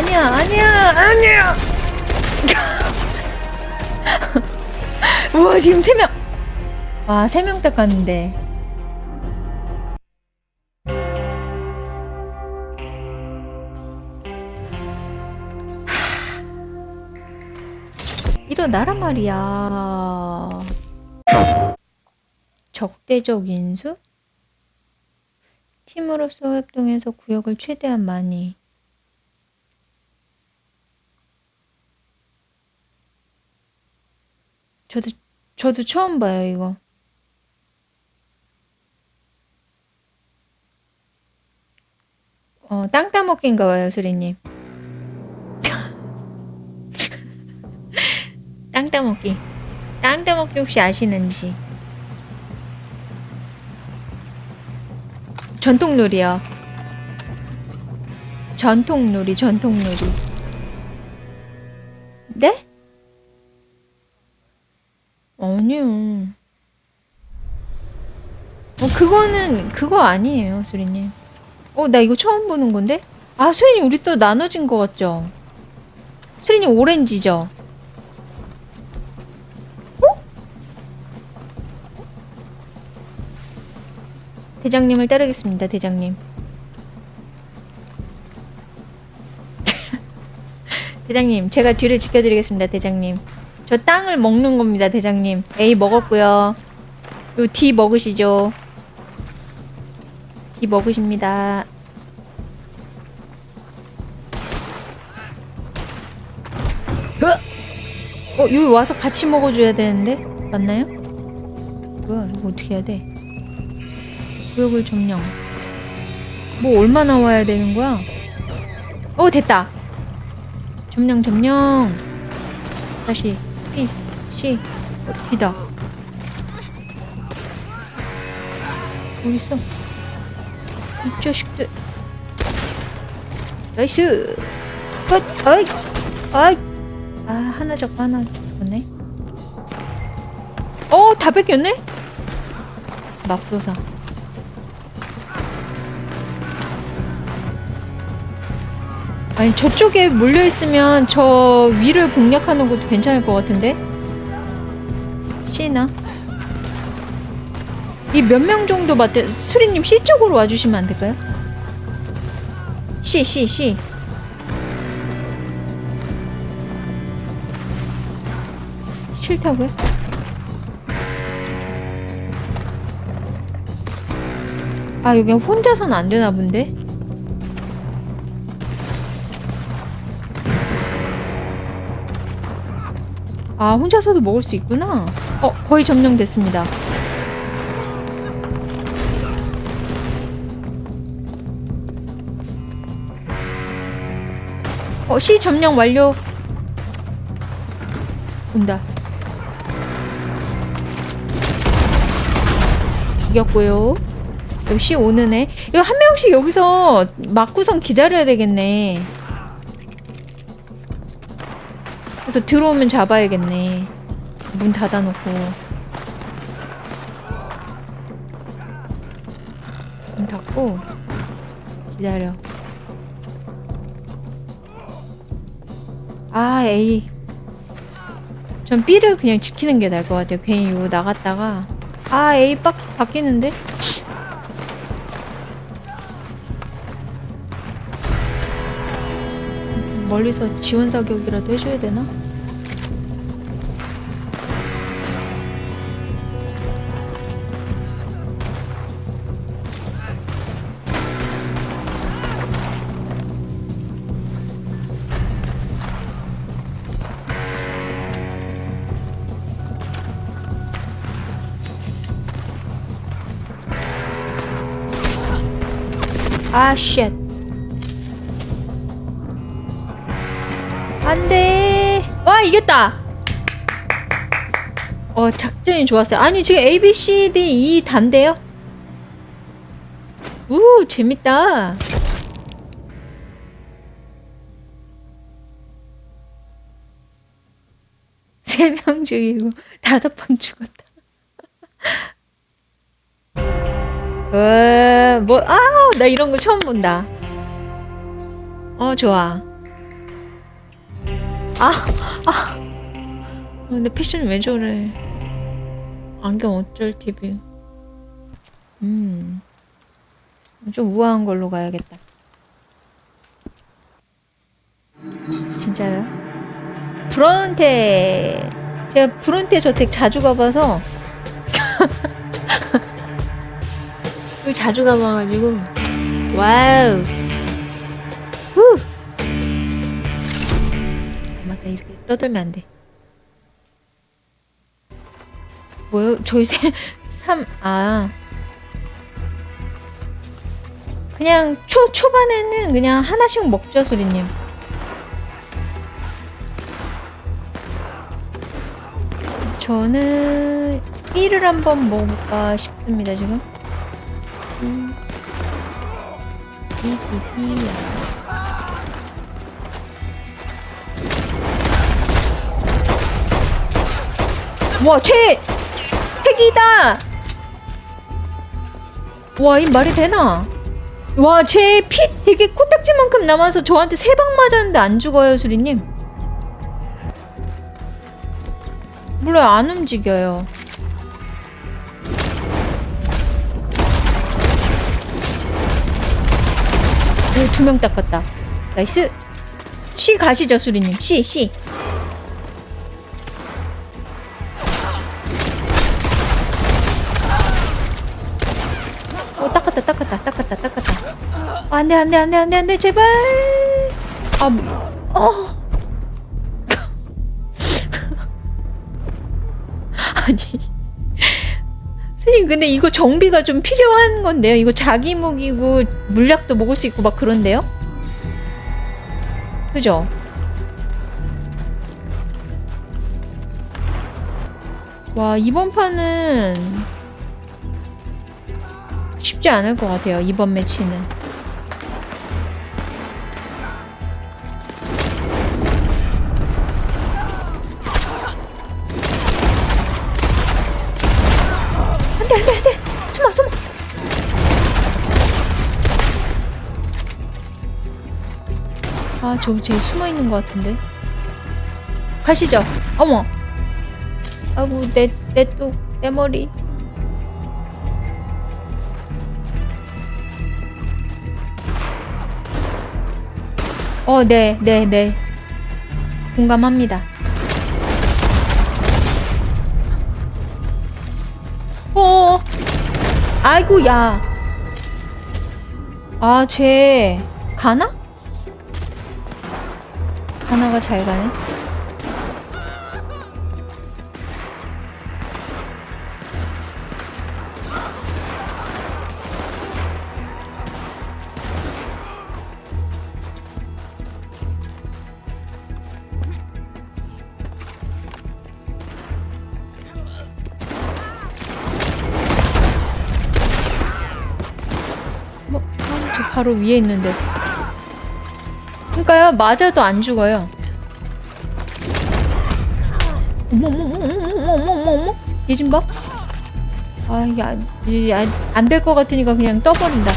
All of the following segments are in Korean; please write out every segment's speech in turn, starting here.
아니야, 아니야, 아니야. 우와, 지금 세 명. 와, 세 명 딱 갔는데. 일어나란 말이야. 적대적 인수? 팀으로서 활동해서 구역을 최대한 많이. 저도, 저도 처음 봐요, 이거. 어, 땅 따먹기인가 봐요, 수리님. 땅 따먹기. 땅 따먹기 혹시 아시는지? 전통놀이요. 전통놀이, 전통놀이. 네? 아니요. 어, 그거는, 그거 아니에요, 수리님. 어, 나 이거 처음 보는 건데? 아, 수리님, 우리 또 나눠진 거 같죠? 수리님, 오렌지죠? 어? 대장님을 따르겠습니다, 대장님. 대장님, 제가 뒤를 지켜드리겠습니다, 대장님. 저 땅을 먹는 겁니다, 대장님. A 먹었고요. 요 D 먹으시죠. D 먹으십니다. 어? 어, 여기 와서 같이 먹어줘야 되는데? 맞나요? 뭐야, 이거 어떻게 해야 돼? 구역을 점령. 뭐 얼마나 와야 되는 거야? 어, 됐다! 점령, 점령! 다시, P, C, 어, D다. 어디 있어? 이 자식들. 나이스! 헛! 어이! 어이! 아, 하나 잡고 하나 잡았네. 어, 다 뺏겼네? 맙소사. 아니, 저쪽에 몰려 있으면 저 위를 공략하는 것도 괜찮을 것 같은데? C나? 이 몇 명 정도 맞대, 수리님 C 쪽으로 와주시면 안 될까요? C, C, C. 싫다고요? 아, 여기 혼자선 안 되나 본데? 아, 혼자서도 먹을 수 있구나. 어, 거의 점령됐습니다. 어, C 점령 완료. 온다. 죽였고요. 역시 오는 애. 이거 한 명씩 여기서 막구선 기다려야 되겠네. 그래서 들어오면 잡아야겠네. 문 닫아놓고. 문 닫고 기다려. 아, A. 전 B를 그냥 지키는 게 나을 것 같아요. 괜히 이거 나갔다가. 아, A 바, 바뀌는데? 멀리서 지원 사격이라도 해줘야 되나? 아, 쉣. 이겼다. 어, 작전이 좋았어요. 아니, 지금 A, B, C, D, E 단데요? 우, 재밌다. 세 명 죽이고 다섯 번 죽었다. 어, 뭐, 아, 나 이런 거 처음 본다. 어, 좋아. 아, 아. 근데 패션이 왜 저래? 안경 어쩔 TV. 음. 좀 우아한 걸로 가야겠다. 진짜요? 브론테. 제가 브론테 저택 자주 가봐서. 자주 가봐가지고. 와우. 아, 맞다. 이렇게 떠들면 안 돼. 뭐요? 저희 세, 삼, 아. 그냥 초, 초반에는 그냥 하나씩 먹죠, 수리님. 저는 1을 한번 먹을까 싶습니다, 지금. 음. 히히히. 와, 최! 핵이다! 와, 이 말이 되나? 와, 제 피 되게 코딱지만큼 남아서 저한테 세 방 맞았는데 안 죽어요, 수리님. 몰라요, 안 움직여요. 오, 두명 닦았다. 나이스. C 가시죠, 수리님. C, C. 닦았다, 닦았다, 닦았다, 닦았다. 아, 안 돼, 안 돼, 안 돼, 안 돼, 안 돼, 제발. 아, 뭐, 어. 아니. 선생님, 근데 이거 정비가 좀 필요한 건데요? 이거 자기 무기고 물약도 먹을 수 있고 막 그런데요? 그죠? 와, 이번 판은 쉽지 않을 것 같아요, 이번 매치는. 아, 저기 쟤 숨어 있는 것 같은데. 가시죠. 어머! 아구, 내, 내 뚝, 내 머리. 어, 네, 네, 네. 공감합니다. 어, 아이고, 야. 아, 쟤, 가나? 가나가 잘 가네. 바로 위에 있는데. 그러니까요, 맞아도 안 죽어요. 어머, 어머, 어머, 어머, 어머, 어머, 어머, 얘좀 봐. 아, 이게 안, 안 될 것 같으니까 그냥 떠버린다.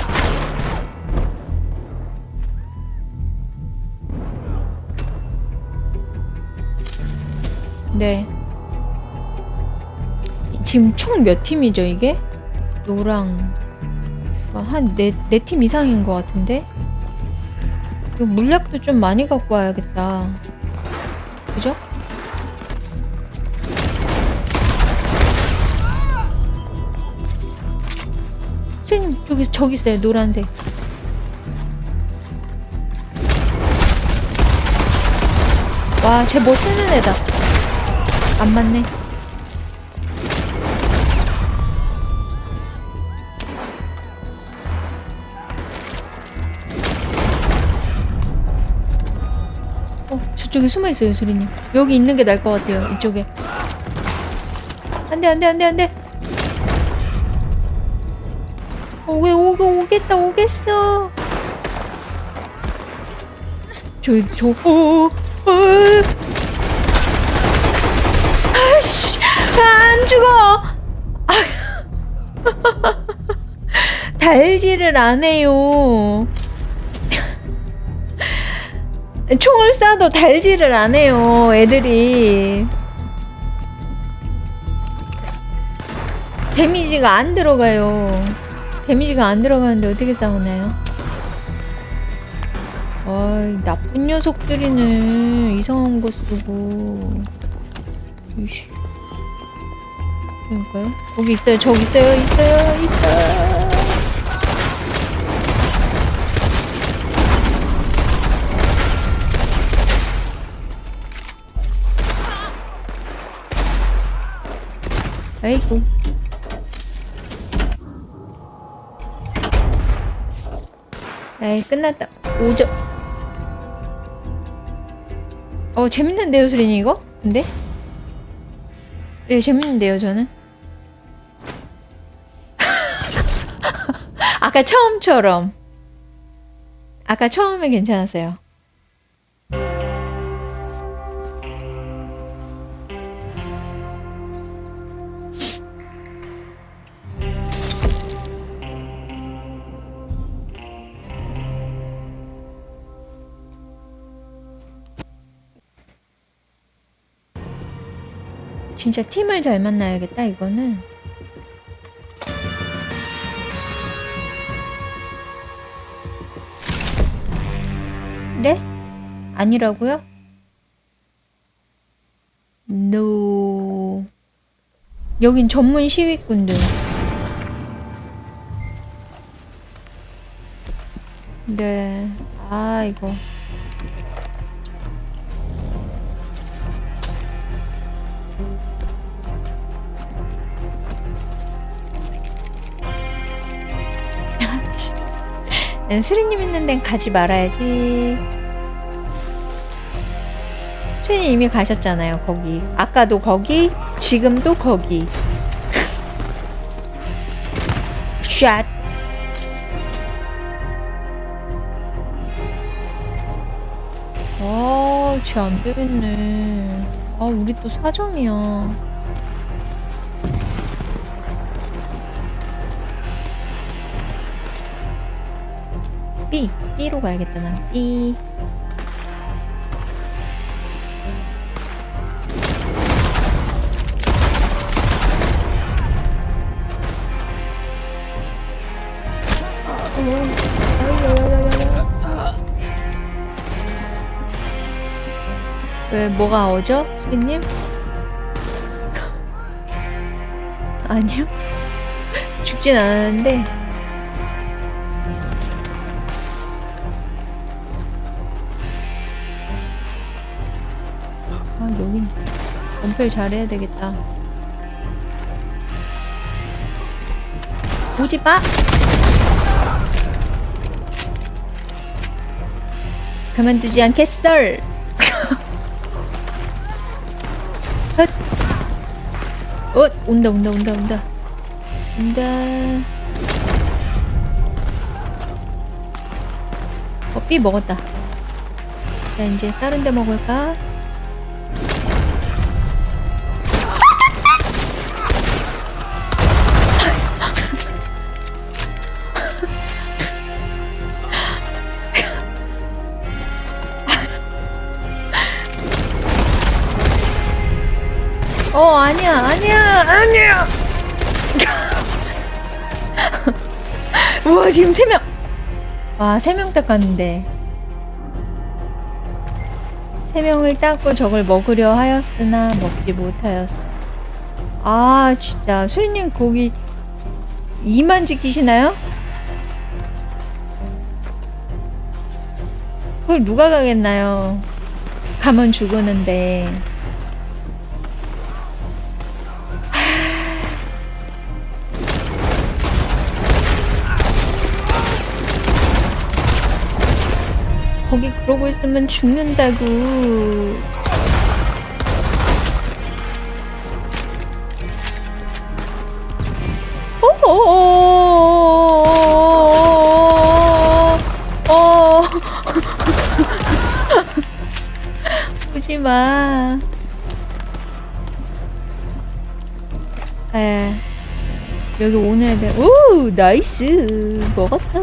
네. 지금 총 몇 팀이죠, 이게? 노랑, 한 네, 네팀 이상인 것 같은데? 이거 물약도 좀 많이 갖고 와야겠다. 그죠? 선생님, 저기, 저기 있어요, 노란색. 와, 쟤뭐 쓰는 애다. 안 맞네. 저쪽에 숨어 있어요, 수리님. 여기 있는 게 나을 것 같아요, 이쪽에. 안 돼, 안 돼, 안 돼, 안 돼. 어, 왜 오고 오겠다, 오겠어. 저기, 저, 어, 어, 아씨, 안 죽어. 아, 달지를 안 해요. 총을 쏴도 달지를 않아요, 애들이. 데미지가 안 들어가요. 데미지가 안 들어가는데 어떻게 싸우나요? 어이, 나쁜 녀석들이네. 이상한 거 쓰고. 이씨. 그러니까요. 거기 있어요. 저기 있어요. 있어요. 있어요. 아이고. 에이, 끝났다. 오죠. 어, 재밌는데요, 수린이 이거? 근데? 네, 재밌는데요, 저는. 아까 처음처럼. 아까 처음에 괜찮았어요. 진짜 팀을 잘 만나야겠다, 이거는. 네? 아니라고요? No. 여긴 전문 시위꾼들. 네. 아, 이거. 수리님 있는 데는 가지 말아야지. 수리님 이미 가셨잖아요, 거기. 아까도 거기, 지금도 거기. 샷. 아, 쟤안 되겠네. 아, 우리 또 사정이야. B, B로 가야겠다, 나. B. 왜, 뭐가 어죠? 수빈님? 아니요. 죽진 않았는데. 아, 여긴 연필 잘해야 되겠다. 오지 마! 그만두지 않겠어! 헛! 어, 온다, 온다, 온다, 온다. 온다. 어, 삐 먹었다. 자, 이제 다른 데 먹을까? 어, 아니야, 아니야, 아니야! 우와, 지금 세 명! 와, 세 명 닦았는데. 세 명을 닦고 저걸 먹으려 하였으나 먹지 못하였어. 아, 진짜. 수리님 거기 이만 지키시나요? 그걸 누가 가겠나요? 가면 죽으는데. 그러고 있으면 죽는다고. 오지 마. 에 여기 오늘 오 나이스 먹었다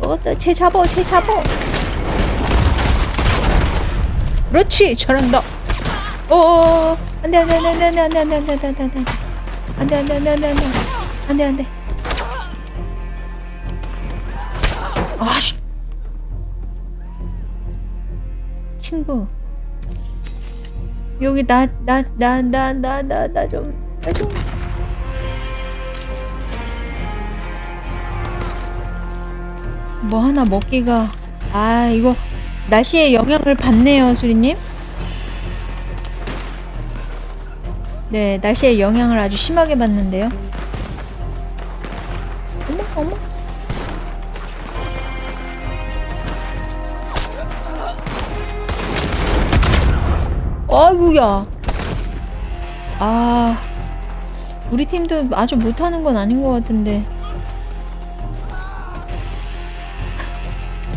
먹었다 채 잡어 채 잡어 그렇지 잘한다 어어어 안돼 안돼 안돼 안돼 안돼 안돼 안돼 안돼 안돼 안돼 안돼 안돼 안돼 안돼 안돼 아씨 친구 여기 나 나 나 나 나 나 나 좀 나좀 뭐 하나 먹기가 아 이거 날씨에 영향을 받네요 수리님. 네 날씨에 영향을 아주 심하게 받는데요. 어머 어머. 아이고야. 아 우리 팀도 아주 못하는 건 아닌 것 같은데.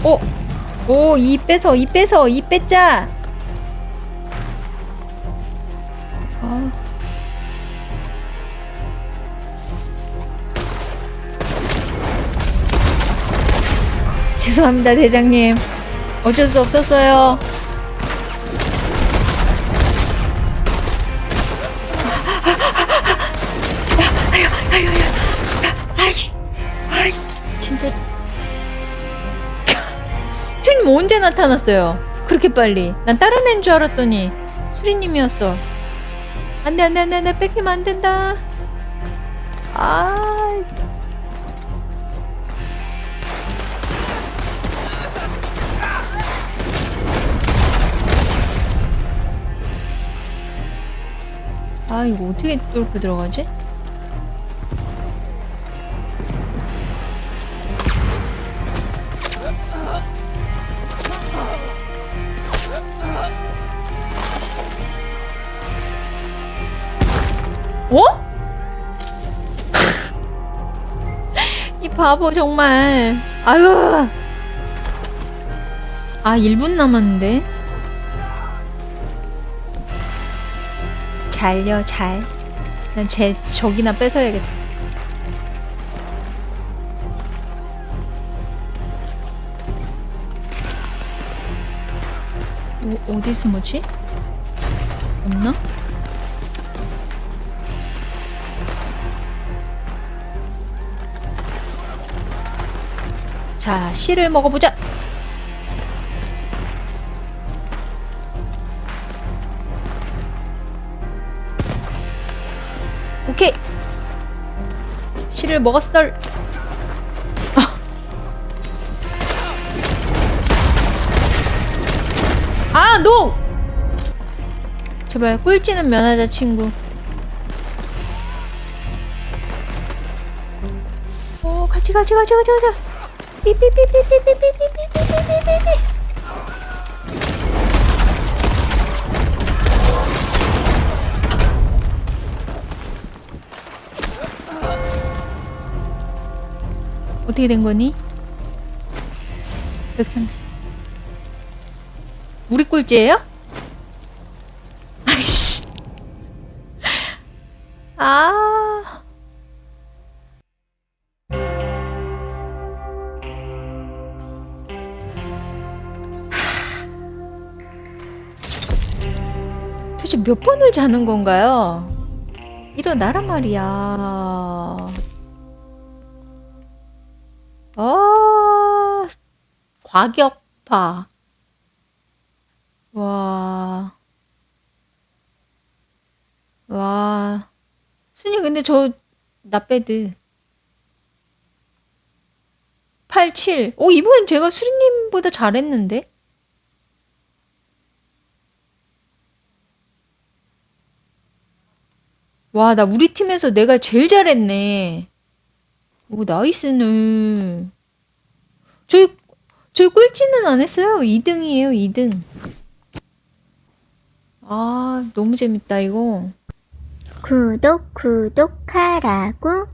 오! 오, 이 빼서, 이 빼서, 이 뺐자! 아. 죄송합니다, 대장님. 어쩔 수 없었어요. 언제 나타났어요? 그렇게 빨리. 난 다른 애인 줄 알았더니 수리님이었어. 안 돼, 안 돼, 안 돼, 안 돼. 뺏기면 안 된다. 아. 아, 이거 어떻게 뚫고 들어가지? 바보 정말. 아유. 아, 1분 남았는데. 잘요, 잘. 난 제 적이나 뺏어야겠다. 어, 어디 숨었지? 없나? 자, 씨를 먹어보자. 오케이. 씨를 먹었어. 아, 노! 제발 꼴찌는 면하자, 친구. 오, 같이, 같이, 같이, 같이, 같이. 삐삐삐삐삐삐삐삐삐삐삐삐삐. 어떻게 된 거니? 130. 우리 꼴찌예요? 몇 번을 자는 건가요? 일어나란 말이야. 아, 과격파. 와. 와. 순이 근데 저, 나빼드. 87. 오, 이번엔 제가 수리님보다 잘했는데? 와, 나 우리 팀에서 내가 제일 잘했네. 오, 나이스는. 저희, 저희 꼴찌는 안 했어요. 2등이에요, 2등. 아, 너무 재밌다, 이거. 구독, 구독하라고